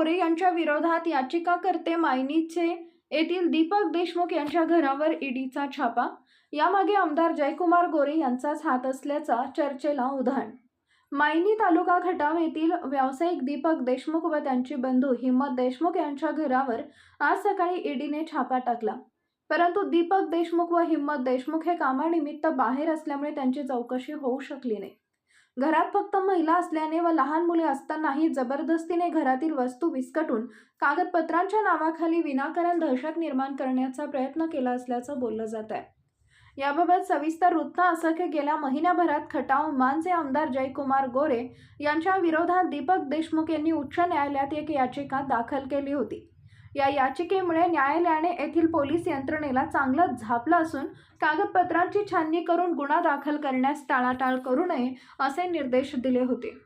मोरे गोरे यांच्या विरोधात याचिकाकर्ते मायनीचे येथील दीपक देशमुख यांच्या घरावर ईडीचा छापा. यामागे आमदार जयकुमार गोरे यांचाच हात असल्याचा चर्चेला उधाण. मायनी तालुका खटाव येथील व्यावसायिक दीपक देशमुख व त्यांची बंधू हिम्मत देशमुख यांच्या घरावर आज सकाळी ईडीने छापा टाकला. परंतु दीपक देशमुख व हिम्मत देशमुख हे कामानिमित्त बाहेर असल्यामुळे त्यांची चौकशी होऊ शकली नाही. घरात फक्त महिला असल्याने व लहान मुले असतानाही जबरदस्तीने घरातील वस्तू विस्कटून कागदपत्रांच्या नावाखाली विनाकारण दहशत निर्माण करण्याचा प्रयत्न केला असल्याचं बोललं जात आहे. याबाबत सविस्तर वृत्त असं की गेल्या महिन्याभरात खटाव मानचे आमदार जयकुमार गोरे यांच्या विरोधात दीपक देशमुख यांनी उच्च न्यायालयात एक याचिका दाखल केली होती. या याचिकेमुळे न्यायालयाने येथील पोलीस यंत्रणेला चांगला झापला असून कागदपत्रांची छाननी करून गुन्हा दाखल करण्यास टाळाटाळ करू नये असे निर्देश दिले होते.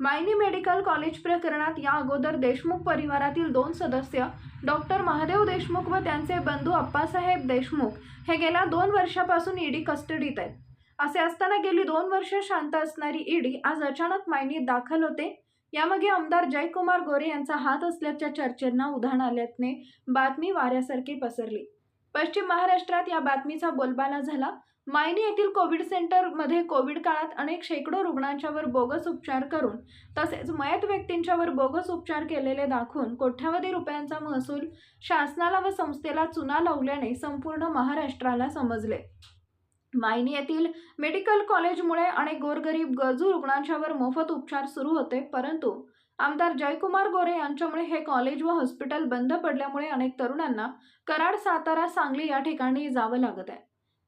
मायनी मेडिकल कॉलेज प्रकरणात या अगोदर देशमुख परिवारातील दोन सदस्य डॉक्टर महादेव देशमुख व त्यांचे बंधू अप्पासाहेब देशमुख हे गेल्या दोन वर्षापासून ईडी कस्टडीत आहेत. असे असताना गेली दोन वर्ष शांत असणारी ईडी आज अचानक मायनीत दाखल होते यामागे आमदार जयकुमार गोरे यांचा हात असल्याच्या चर्चेंना उधाण आल्याने बातमी वाऱ्यासारखी पसरली. पश्चिम महाराष्ट्रात या बातमीचा बोलबाला झाला. मायनी येथील कोविड सेंटरमध्ये कोविड काळात अनेक शेकडो रुग्णांच्यावर बोगस उपचार करून तसेच मयत व्यक्तींच्यावर बोगस उपचार केलेले दाखवून कोट्यावधी रुपयांचा महसूल शासनाला व संस्थेला चुना लावल्याने संपूर्ण महाराष्ट्राला समजले. मायनी येथील मेडिकल कॉलेजमुळे अनेक गोरगरीब गरजू रुग्णांच्यावर मोफत उपचार सुरू होते. परंतु आमदार जयकुमार गोरे यांच्यामुळे हे कॉलेज व हॉस्पिटल बंद पडल्यामुळे अनेक तरुणांना कराड सातारा सांगली या ठिकाणी जावं लागत आहे.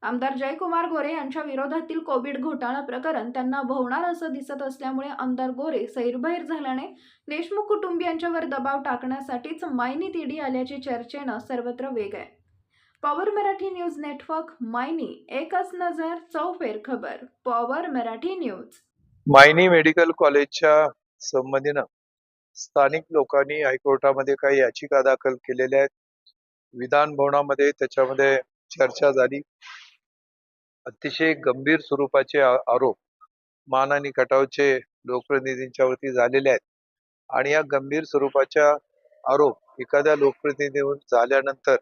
आमदार जयकुमार गोरे यांच्या विरोधातील कोविड घोटाळा प्रकरण त्यांना भोवणार असं दिसत असल्यामुळे आमदार गोरे सैरभैर झाल्याने देशमुख कुटुंबियांच्यावर दबाव टाकण्यासाठीच मायनी तिडी आल्याची चर्चेनं सर्वत्र वेग आहे. Power Marathi news network Mayani एकच नजर चौफेर खबर power Marathi news. Mayani medical कॉलेजच्या संबंधीनं स्थानिक लोकांनी हायकोर्टामध्ये काही याचिका दाखल केलेल्या आहेत. विधान भवनामध्ये त्याच्यामध्ये चर्चा झाली. अतिशय गंभीर स्वरूपाचे आरोप मान आणि कटावचे लोकप्रतिनिधींच्या वरती झालेले आहेत. आणि या गंभीर स्वरूपाच्या आरोप एखाद्या लोकप्रतिनिधीवर झाल्यानंतर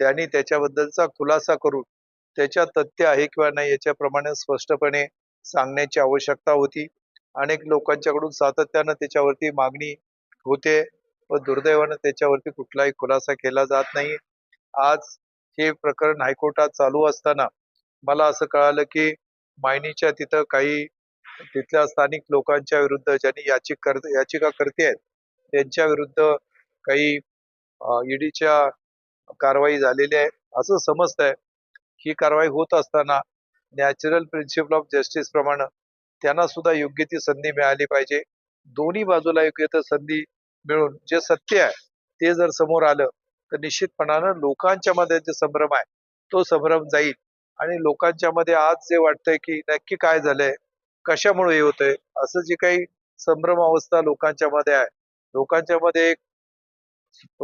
त्यांनी त्याच्याबद्दलचा खुलासा करून त्याच्या तथ्य आहे किंवा नाही याच्याप्रमाणे स्पष्टपणे सांगण्याची आवश्यकता होती. अनेक लोकांच्याकडून सातत्यानं त्याच्यावरती मागणी होते व दुर्दैवानं त्याच्यावरती कुठलाही खुलासा केला जात नाही. आज हे प्रकरण हायकोर्टात चालू असताना मला असं कळालं की मायनीच्या तिथं काही तिथल्या स्थानिक लोकांच्या विरुद्ध ज्यांनी याचिक कर याचिका करते आहेत त्यांच्या विरुद्ध काही ईडीच्या कारवाई झालेली आहे असं समजतंय. ही कारवाई होत असताना नॅचरल प्रिन्सिपल ऑफ जस्टिस प्रमाणे त्यांना सुद्धा योग्य ती संधी मिळाली पाहिजे. दोन्ही बाजूला योग्य तर संधी मिळून जे सत्य आहे ते जर समोर आलं तर निश्चितपणानं लोकांच्या मध्ये जे संभ्रम आहे तो संभ्रम जाईल. आणि लोकांच्या मध्ये आज जे वाटतंय की नक्की काय झालंय कशामुळे हे होतंय असं जे काही संभ्रम अवस्था लोकांच्या मध्ये आहे लोकांच्या मध्ये एक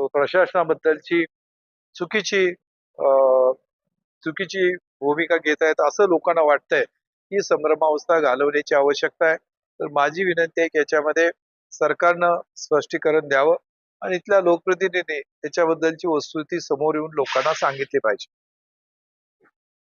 प्रशासनाबद्दलची चुकीची चुकीची भूमिका घेत आहेत असं लोकांना वाटतंय. ही संभ्रमावस्था घालवण्याची आवश्यकता आहे. तर माझी विनंती आहे की याच्यामध्ये सरकारनं स्पष्टीकरण द्यावं आणि इथल्या लोकप्रतिनिधींनी त्याच्याबद्दलची वस्तुस्थिती समोर येऊन लोकांना सांगितली पाहिजे.